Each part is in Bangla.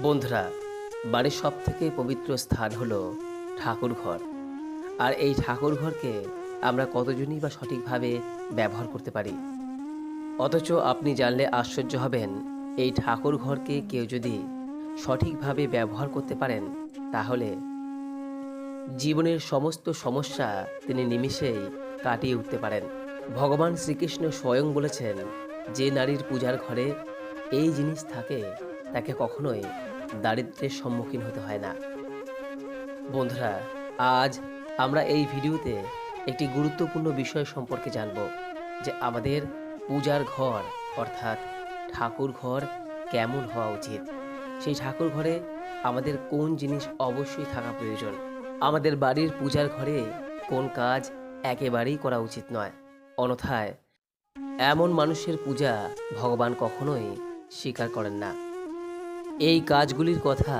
বন্ধুরা, বাড়ির সব থেকে পবিত্র স্থান হলো ঠাকুর ঘর আর এই ঠাকুর ঘরকে আমরা কতজনই বা সঠিকভাবে ব্যবহার করতে পারি? অথচ আপনি জানলে আশ্চর্য হবেন, এই ঠাকুর ঘরকে কেউ যদি সঠিকভাবে ব্যবহার করতে পারেন, তাহলে জীবনের সমস্ত সমস্যা তিনি নিমিষেই কাটিয়ে উঠতে পারেন। ভগবান শ্রীকৃষ্ণ স্বয়ং বলেছেন, যে নারীর পূজার ঘরে এই জিনিস থাকে তাকে কখনোই দারিদ্র্যের সম্মুখীন হতে হয় না। বন্ধুরা, আজ আমরা এই ভিডিওতে একটি গুরুত্বপূর্ণ বিষয় সম্পর্কে জানব, যে আমাদের পূজার ঘর, অর্থাৎ ঠাকুর ঘর, কেমন হওয়া উচিত? সেই ঠাকুর ঘরে আমাদের কোন জিনিস অবশ্যই থাকা প্রয়োজন? আমাদের বাড়ির পূজার ঘরে কোন কাজ একেবারেই করা উচিত নয়? অনথায় এমন মানুষের পূজা ভগবান কখনোই স্বীকার করেন না। এই কাজগুলির কথা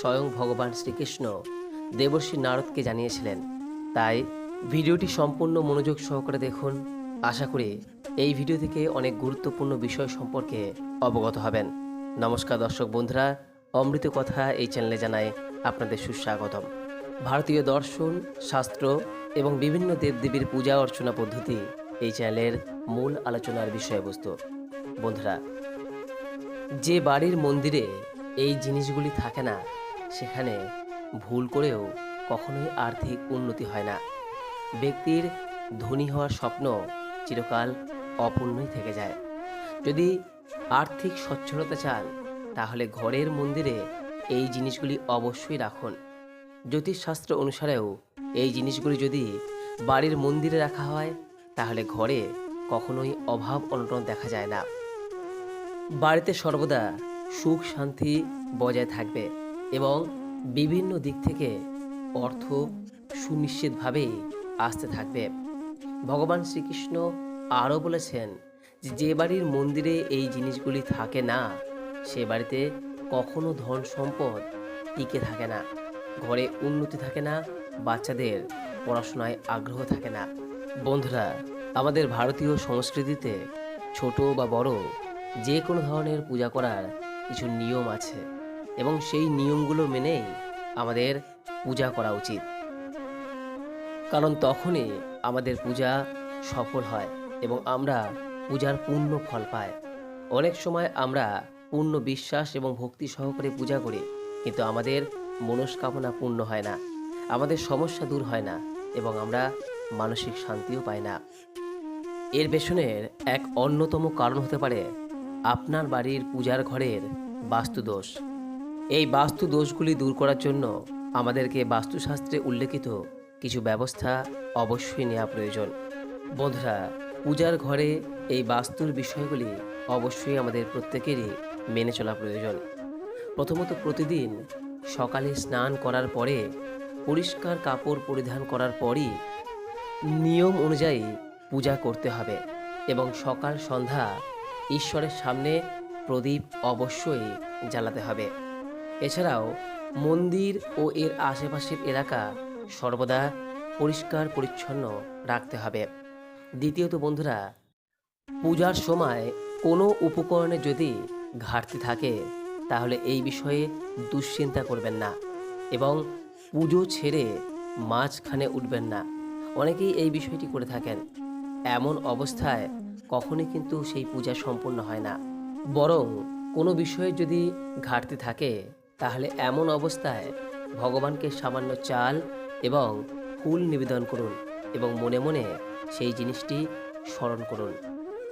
স্বয়ং ভগবান শ্রীকৃষ্ণ দেবর্ষী নারদকে জানিয়েছিলেন। তাই ভিডিওটি সম্পূর্ণ মনোযোগ সহকারে দেখুন। আশা করি এই ভিডিও থেকে অনেক গুরুত্বপূর্ণ বিষয় সম্পর্কে অবগত হবেন। নমস্কার দর্শক বন্ধুরা, অমৃত কথা এই চ্যানেলে জানায় আপনাদের সুস্বাগতম। ভারতীয় দর্শন, শাস্ত্র এবং বিভিন্ন দেবদেবীর পূজা অর্চনা পদ্ধতি এই চ্যানেলের মূল আলোচনার বিষয়বস্তু। বন্ধুরা যে বাড়ির মন্দিরে এই জিনিসগুলি থাকে না, সেখানে ভুল করেও কখনোই আর্থিক উন্নতি হয় না। ব্যক্তির ধনী হওয়ার স্বপ্ন চিরকাল অপূর্ণই থেকে যায়। যদি আর্থিক সচ্ছলতা চান, তাহলে ঘরের মন্দিরে এই জিনিসগুলি অবশ্যই রাখুন। জ্যোতিষশাস্ত্র অনুসারেও এই জিনিসগুলি যদি বাড়ির মন্দিরে রাখা হয়, তাহলে ঘরে কখনোই অভাব অনটন দেখা যায় না। বাড়িতে সর্বদা সুখ শান্তি বজায় থাকবে এবং বিভিন্ন দিক থেকে অর্থ সুনিশ্চিতভাবেই আসতে থাকবে। ভগবান শ্রীকৃষ্ণ আরও বলেছেন যে বাড়ির মন্দিরে এই জিনিসগুলি থাকে না, সে বাড়িতে কখনো ধন সম্পদ টিকে থাকে না, ঘরে উন্নতি থাকে না, বাচ্চাদের পড়াশোনায় আগ্রহ থাকে না। বন্ধুরা, আমাদের ভারতীয় সংস্কৃতিতে ছোট বা বড় যে কোনো ধরনের পূজা করার কিছু নিয়ম আছে এবং সেই নিয়মগুলো মেনেই আমাদের পূজা করা উচিত। কারণ তখনই আমাদের পূজা সফল হয় এবং আমরা পূজার পূর্ণ ফল পাই। অনেক সময় আমরা পূর্ণ বিশ্বাস এবং ভক্তি সহকারে পূজা করি, কিন্তু আমাদের মনস্কামনা পূর্ণ হয় না, আমাদের সমস্যা দূর হয় না এবং আমরা মানসিক শান্তিও পাই না। এর পেছনের এক অন্যতম কারণ হতে পারে আপনার বাড়ির পূজার ঘরের বাস্তুদোষ। এই বাস্তু দোষগুলি দূর করার জন্য আমাদেরকে বাস্তুশাস্ত্রে উল্লেখিত কিছু ব্যবস্থা অবশ্যই নেওয়া প্রয়োজন। বন্ধুরা, পূজার ঘরে এই বাস্তুর বিষয়গুলি অবশ্যই আমাদের প্রত্যেকেরই মেনে চলা প্রয়োজন। প্রথমত প্রতিদিন সকালে স্নান করার পরে পরিষ্কার কাপড় পরিধান করার পরই নিয়ম অনুযায়ী পূজা করতে হবে এবং সকাল সন্ধ্যা ঈশ্বরের সামনে প্রদীপ অবশ্যই জ্বালাতে হবে। এছাড়াও, মন্দির ও এর আশেপাশের এলাকা সর্বদা পরিষ্কার পরিচ্ছন্ন রাখতে হবে। দ্বিতীয়ত বন্ধুরা, পূজার সময় কোনো উপকরণে যদি ঘাটতি থাকে, তাহলে এই বিষয়ে দুশ্চিন্তা করবেন না এবং পুজো ছেড়ে মাঝখানে উঠবেন না। অনেকেই এই বিষয়টি করে থাকেন। এমন অবস্থায় কখনই কিন্তু সেই পূজা সম্পূর্ণ হয় না। বরং কোনো বিষয়ে যদি ঘাটতি থাকে, তাহলে এমন অবস্থায় ভগবানকে সামান্য চাল এবং ফুল নিবেদন করুন এবং মনে মনে সেই জিনিসটি স্মরণ করুন।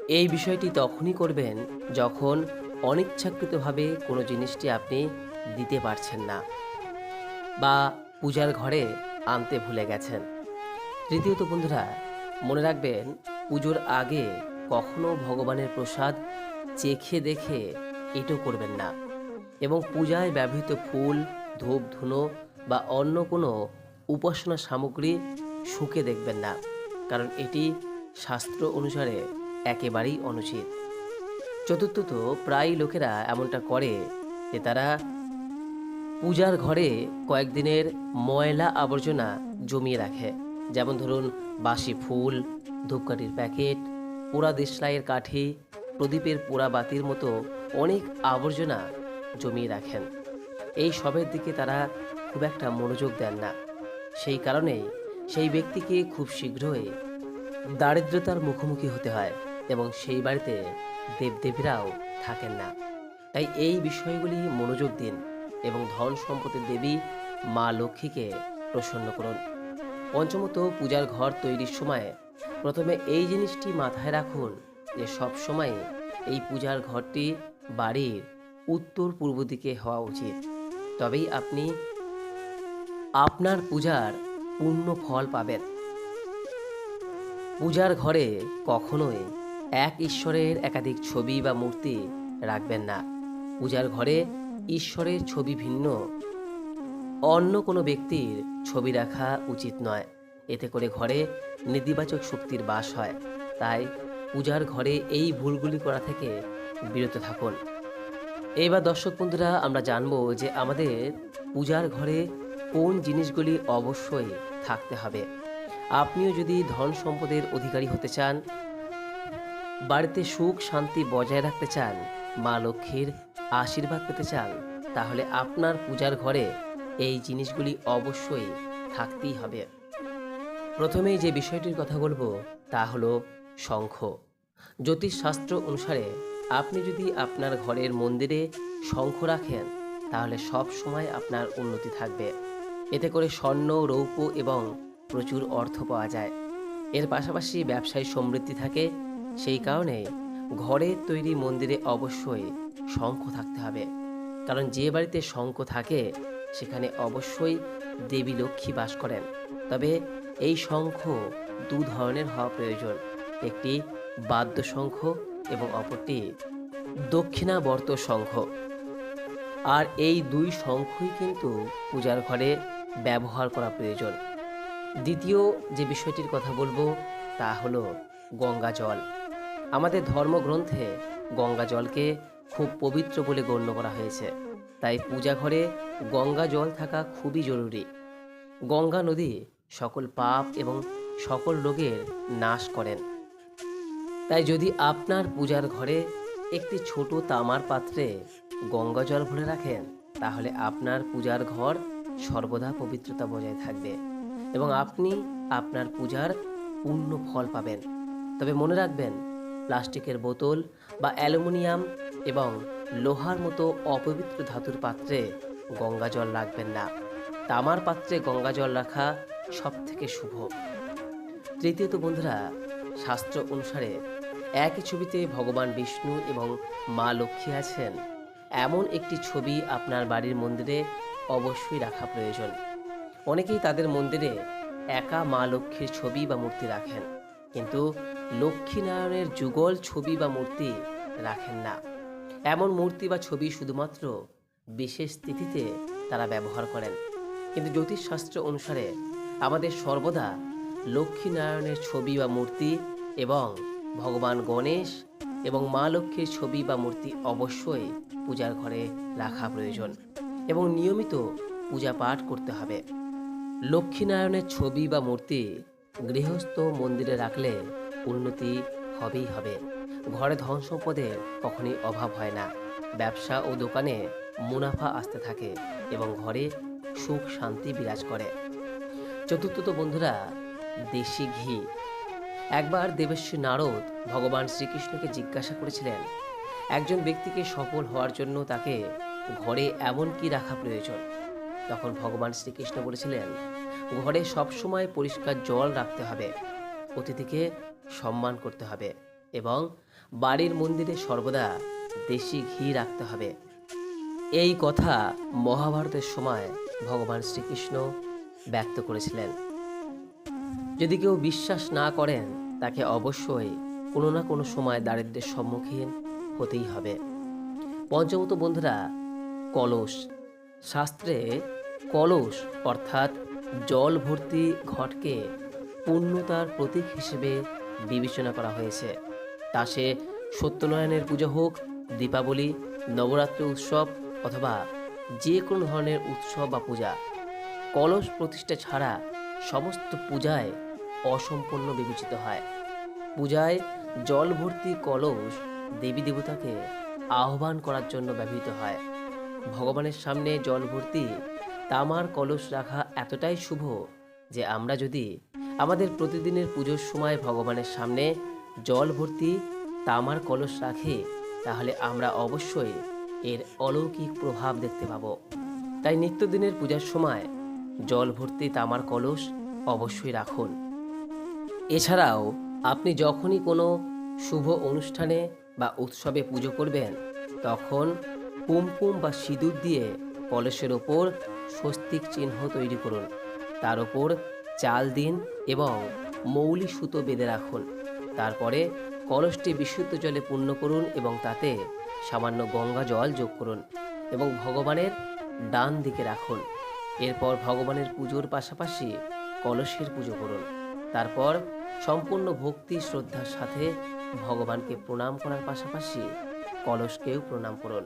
এই বিষয়টি তখনই করবেন যখন অনিচ্ছাকৃতভাবে কোনো জিনিসটি আপনি দিতে পারছেন না বা পূজার ঘরে আনতে ভুলে গেছেন। তৃতীয়ত বন্ধুরা, মনে রাখবেন, পুজোর আগে কখনো ভগবানের প্রসাদ চেখে দেখে এটো করবেন না। এবং পূজায় ব্যবহৃত ফুল, ধূপ, ধুনো বা অন্য কোনো উপাসনা সামগ্রী শুকে দেখবেন না, কারণ এটি শাস্ত্র অনুসারে একেবারেই অনুচিত। চতুর্থত প্রায় লোকেরা এমনটা করে যে তারা পূজার ঘরে কয়েকদিনের ময়লা আবর্জনা জমিয়ে রাখে। যেমন ধরুন বাসি ফুল, ধূপকাঠির প্যাকেট পোড়া দেশলাইয়ের কাঠি, প্রদীপের পোড়া বাতির মতো অনেক আবর্জনা জমিয়ে রাখেন। এই সবের দিকে তারা খুব একটা মনোযোগ দেন না। সেই কারণেই সেই ব্যক্তিকে খুব শীঘ্রই দারিদ্রতার মুখোমুখি হতে হয় এবং সেই বাড়িতে দেবদেবীরাও থাকেন না। তাই এই বিষয়গুলি মনোযোগ দিন এবং ধন সম্পদের দেবী মা লক্ষ্মীকে প্রসন্ন করুন। পঞ্চমত পূজার ঘর তৈরির সময় প্রথমে এই জিনিসটি মাথায় রাখুন যে সব সময় এই পূজার ঘরটি বাড়ির উত্তর পূর্ব দিকে হওয়া উচিত। তবেই আপনি আপনার পূজার পূর্ণ ফল পাবেন। পূজার ঘরে কখনোই এক ঈশ্বরের একাধিক ছবি বা মূর্তি রাখবেন না। পূজার ঘরে ঈশ্বরের ছবি ভিন্ন। অন্য কোনো ব্যক্তির ছবি রাখা উচিত নয়। এতে করে ঘরে নেতিবাচক শক্তির বাস হয়। তাই পূজার ঘরে এই ভুলগুলি করা থেকে বিরত থাকুন। এবার দর্শক বন্ধুরা, আমরা জানব যে আমাদের পূজার ঘরে কোন জিনিসগুলি অবশ্যই থাকতে হবে। আপনিও যদি ধন সম্পদের অধিকারী হতে চান, বাড়িতে সুখ শান্তি বজায় রাখতে চান, মা লক্ষ্মীর আশীর্বাদ পেতে চান, তাহলে আপনার পূজার ঘরে এই জিনিসগুলি অবশ্যই থাকতেই হবে। প্রথমেই যে বিষয়টির কথা বলব, তা হলো শঙ্খ। জ্যোতিষশাস্ত্র অনুসারে আপনি যদি আপনার ঘরের মন্দিরে শঙ্খ রাখেন, তাহলে সব সময় আপনার উন্নতি থাকবে। এতে করে স্বর্ণ, রৌপ্য এবং প্রচুর অর্থ পাওয়া যায়। এর পাশাপাশি ব্যবসায় সমৃদ্ধি থাকে, সেই কারণে ঘরের তৈরি মন্দিরে অবশ্যই শঙ্খ থাকতে হবে। কারণ যে বাড়িতে শঙ্খ থাকে, সেখানে অবশ্যই দেবী লক্ষ্মী বাস করেন। তবে এই শঙ্খ দু ধরনের হওয়া প্রয়োজন। একটি বাদ্য শঙ্খ এবং অপরটি দক্ষিণাবর্ত শঙ্খ। আর এই দুই শঙ্খই কিন্তু পূজার ঘরে ব্যবহার করা প্রয়োজন। দ্বিতীয় যে বিষয়টির কথা বলব, তা হলো গঙ্গা জল। আমাদের ধর্মগ্রন্থে গঙ্গা জলকে খুব পবিত্র বলে গণ্য করা হয়েছে। তাই পূজা ঘরে গঙ্গা জল থাকা খুবই জরুরি। গঙ্গা নদী সকল পাপ এবং সকল রোগের নাশ করেন। তাই যদি আপনার পূজার ঘরে একটি ছোট তামার পাত্রে গঙ্গা জল ভরে রাখেন, তাহলে আপনার পূজার ঘর সর্বদা পবিত্রতা বজায় থাকবে এবং আপনি আপনার পূজার পূর্ণ ফল পাবেন। তবে মনে রাখবেন, প্লাস্টিকের বোতল বা অ্যালুমিনিয়াম এবং লোহার মতো অপবিত্র ধাতুর পাত্রে গঙ্গা জল রাখবেন না। তামার পাত্রে গঙ্গা জল রাখা সব থেকে শুভ। তৃতীয়ত বন্ধুরা, শাস্ত্র অনুসারে একই ছবিতে ভগবান বিষ্ণু এবং মা লক্ষ্মী আছেন। এমন একটি ছবি আপনার বাড়ির মন্দিরে অবশ্যই রাখা প্রয়োজন। অনেকেই তাদের মন্দিরে একা মা লক্ষ্মীর ছবি বা মূর্তি রাখেন। কিন্তু লক্ষ্মীনারায়ণের যুগল ছবি বা মূর্তি রাখেন না। এমন মূর্তি বা ছবি শুধুমাত্র বিশেষ তিথিতে তারা ব্যবহার করেন। কিন্তু জ্যোতিষশাস্ত্র অনুসারে আমাদের সর্বদা লক্ষ্মীনারায়ণের ছবি বা মূর্তি এবং ভগবান গণেশ এবং মা লক্ষ্মীর ছবি বা মূর্তি অবশ্যই পূজার ঘরে রাখা প্রয়োজন এবং নিয়মিত পূজা পাঠ করতে হবে। লক্ষ্মীনারায়ণের ছবি বা মূর্তি গৃহস্থ মন্দিরে রাখলে উন্নতি হবেই হবে। ঘরে ধন সম্পদের কখনই অভাব হয় না। ব্যবসা ও দোকানে মুনাফা আসতে থাকে এবং ঘরে সুখ শান্তি বিরাজ করে। চতুর্থত বন্ধুরা, দেশি ঘি। একবার দেবেশ্বর নারদ ভগবান শ্রীকৃষ্ণকে জিজ্ঞাসা করেছিলেন, একজন ব্যক্তিকে সফল হওয়ার জন্য তাকে ঘরে এমন কি রাখা প্রয়োজন? তখন ভগবান শ্রীকৃষ্ণ বলেছিলেন, ঘরে সবসময় পরিষ্কার জল রাখতে হবে, অতিথিকে সম্মান করতে হবে এবং বাড়ির মন্দিরে সর্বদা দেশি ঘি রাখতে হবে। এই কথা মহাভারতের সময় ভগবান শ্রীকৃষ্ণ ব্যক্ত করেছিলেন। যদি কেউ বিশ্বাস না করেন, তাকে অবশ্যই কোনো না কোনো সময় দারিদ্রের সম্মুখীন হতেই হবে। পঞ্চমত বন্ধুরা, কলস। শাস্ত্রে কলস অর্থাৎ জল ভর্তি ঘটকে পূর্ণতার প্রতীক হিসেবে বিবেচনা করা হয়েছে। তা সে সত্যনারায়ণের পুজো হোক, দীপাবলি, নবরাত্রি উৎসব অথবা যে কোনো ধরনের উৎসব বা পূজা কলস প্রতিষ্ঠা ছাড়া সমস্ত পূজায় অসম্পূর্ণ বিবেচিত হয়। পূজায় জল ভর্তি কলস দেবী দেবতাকে আহ্বান করার জন্য ব্যবহৃত হয়। ভগবানের সামনে জল ভর্তি তামার কলস রাখা এতটাই শুভ যে আমরা যদি আমাদের প্রতিদিনের পুজোর সময় ভগবানের সামনে জল ভর্তি তামার কলস রাখি, তাহলে আমরা অবশ্যই এর অলৌকিক প্রভাব দেখতে পাবো। তাই নিত্যদিনের পূজার সময় জল ভর্তি তামার কলস অবশ্যই রাখুন। এছাড়াও, আপনি যখনই কোনো শুভ অনুষ্ঠানে বা উৎসবে পুজো করবেন, তখন কুমকুম বা সিঁদুর দিয়ে কলসের ওপর স্বস্তিক চিহ্ন তৈরি করুন। তার ওপর চাল দিন এবং মৌলি সুতো বেঁধে রাখুন। তারপরে কলসটি বিশুদ্ধ জলে পূর্ণ করুন এবং তাতে সামান্য গঙ্গা জল যোগ করুন এবং ভগবানের ডান দিকে রাখুন। এরপর ভগবানের পুজোর পাশাপাশি কলসের পুজো করুন। তারপর সম্পূর্ণ ভক্তি, শ্রদ্ধার সাথে ভগবানকে প্রণাম করার পাশাপাশি কলসকেও প্রণাম করুন।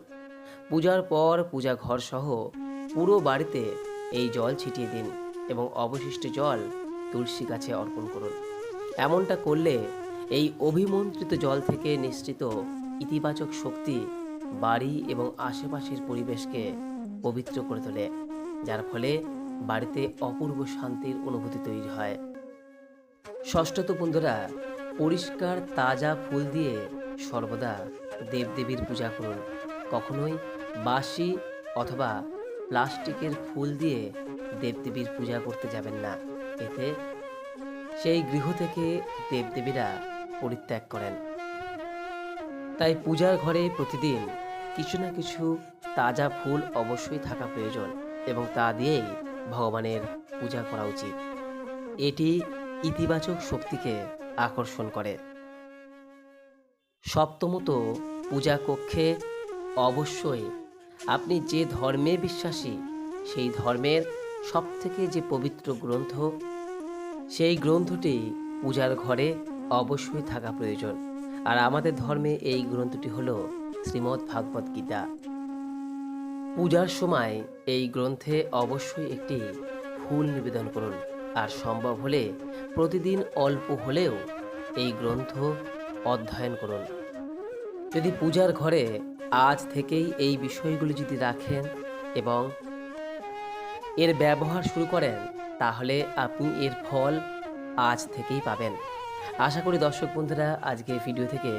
পূজার পর পূজা ঘর সহ পুরো বাড়িতে এই জল ছিটিয়ে দিন এবং অবশিষ্ট জল তুলসী গাছে অর্পণ করুন। এমনটা করলে এই অভিমন্ত্রিত জল থেকে নিশ্চিত ইতিবাচক শক্তি বাড়ি এবং আশেপাশের পরিবেশকে পবিত্র করে তোলে। যার ফলে বাড়িতে অপূর্ব শান্তির অনুভূতি তৈরি হয়। ষষ্ঠত বন্ধুরা, পরিষ্কার তাজা ফুল দিয়ে সর্বদা দেবদেবীর পূজা করুন। কখনোই বাসি অথবা প্লাস্টিকের ফুল দিয়ে দেবদেবীর পূজা করতে যাবেন না। এতে সেই গৃহ থেকে দেবদেবীরা পরিত্যাগ করেন। তাই পূজার ঘরে প্রতিদিন কিছু না কিছু তাজা ফুল অবশ্যই থাকা প্রয়োজন। এবং তা দিয়েই ভগবানের পূজা করা উচিত। এটি ইতিবাচক শক্তিকে আকর্ষণ করে। সপ্তমত, পূজা কক্ষে অবশ্যই আপনি যে ধর্মে বিশ্বাসী, সেই ধর্মের সবথেকে যে পবিত্র গ্রন্থ, সেই গ্রন্থটি পূজার ঘরে অবশ্যই থাকা প্রয়োজন। আর আমাদের ধর্মে এই গ্রন্থটি হলো শ্রীমদ্ ভাগবত গীতা। পূজার সময় এই গ্রন্থে অবশ্যই একটি ফুল নিবেদন করুন। আর সম্ভব হলে প্রতিদিন অল্প হলেও এই গ্রন্থ অধ্যয়ন করুন। যদি পূজার ঘরে আজ থেকেই এই বিষয়গুলি যদি রাখেন এবং এর ব্যবহার শুরু করেন, তাহলে আপনি এর ফল আজ থেকেই পাবেন। আশা করি দর্শক বন্ধুরা আজকে ভিডিও থেকে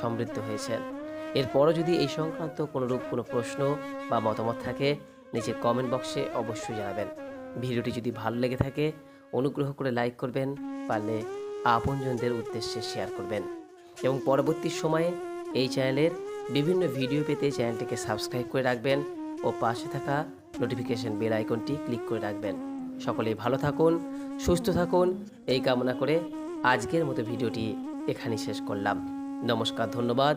সমৃদ্ধ হয়েছেন। এরপরও যদি এই সংক্রান্ত কোনোরূপ কোনো প্রশ্ন বা মতামত থাকে, নিচে কমেন্ট বক্সে অবশ্যই জানাবেন। ভিডিওটি যদি ভালো লেগে থাকে, অনুগ্রহ করে লাইক করবেন, পারলে আপনজনদের উদ্দেশ্যে শেয়ার করবেন। এবং পরবর্তী সময়ে এই চ্যানেলের বিভিন্ন ভিডিও পেতে চ্যানেলটিকে সাবস্ক্রাইব করে রাখবেন ও পাশে থাকা নোটিফিকেশন বেল আইকনটি ক্লিক করে রাখবেন। সকলেই ভালো থাকুন, সুস্থ থাকুন, এই কামনা করে আজকের মতো ভিডিওটি এখানেই শেষ করলাম। নমস্কার, ধন্যবাদ।